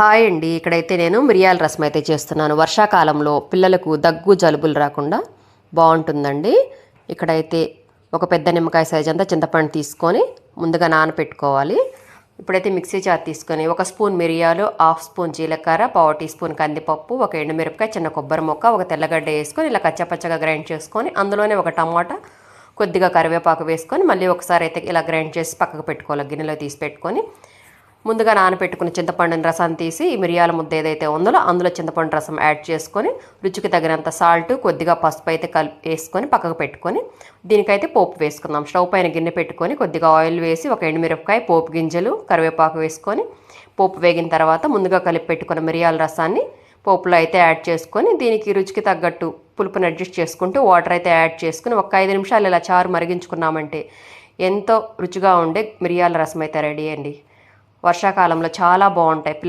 Hi అండి. ఇక్కడైతే నేను మిరియాల రసం అయితే చేస్తున్నాను. వర్షాకాలంలో పిల్లలకు దగ్గు జలుబులు రాకుండా బాగుంటుందండి. ఇక్కడైతే ఒక పెద్ద నిమ్మకాయ సైజ్ అంతా చింతపండు తీసుకొని ముందుగా నానపెట్టుకోవాలి. ఇప్పుడైతే మిక్సీ జార్ తీసుకొని ఒక స్పూన్ మిరియాలు హాఫ్ స్పూన్ జీలకర్ర పావు టీ స్పూన్ కందిపప్పు ఒక ఎండుమిరపకాయ చిన్న కొబ్బరి ముక్క ఒక తెల్లగడ్డ వేసుకొని ఇలా కచ్చపచ్చగా గ్రైండ్ చేసుకొని అందులోనే ఒక టమాటా కొద్దిగా కరివేపాకు వేసుకొని మళ్ళీ ఒకసారి అయితే ఇలా గ్రైండ్ చేసి పక్కకు పెట్టుకోవాలి. గిన్నెలో తీసి పెట్టుకొని ముందుగా నానబెట్టుకున్న చింతపండుని రసం తీసి ఈ మిరియాల ముద్ద ఏదైతే ఉందో అందులో చింతపండు రసం యాడ్ చేసుకొని రుచికి తగినంత సాల్ట్ కొద్దిగా పసుపు అయితే కలిపి వేసుకొని పక్కకు పెట్టుకొని దీనికైతే పోపు వేసుకుందాం. స్టవ్ పైన గిన్నె పెట్టుకొని కొద్దిగా ఆయిల్ వేసి ఒక ఎండుమిరపకాయ పోపు గింజలు కరివేపాకు వేసుకొని పోపు వేగిన తర్వాత ముందుగా కలిపి పెట్టుకున్న మిరియాల రసాన్ని పోపులో అయితే యాడ్ చేసుకొని దీనికి రుచికి తగ్గట్టు పులుపుని అడ్జస్ట్ చేసుకుంటూ వాటర్ అయితే యాడ్ చేసుకుని ఒక ఐదు నిమిషాలు ఇలా చారు మరిగించుకున్నామంటే ఎంతో రుచిగా ఉండే మిరియాల రసం అయితే రెడీ అండి. వర్షాకాలంలో చాలా బాగుంటాయి.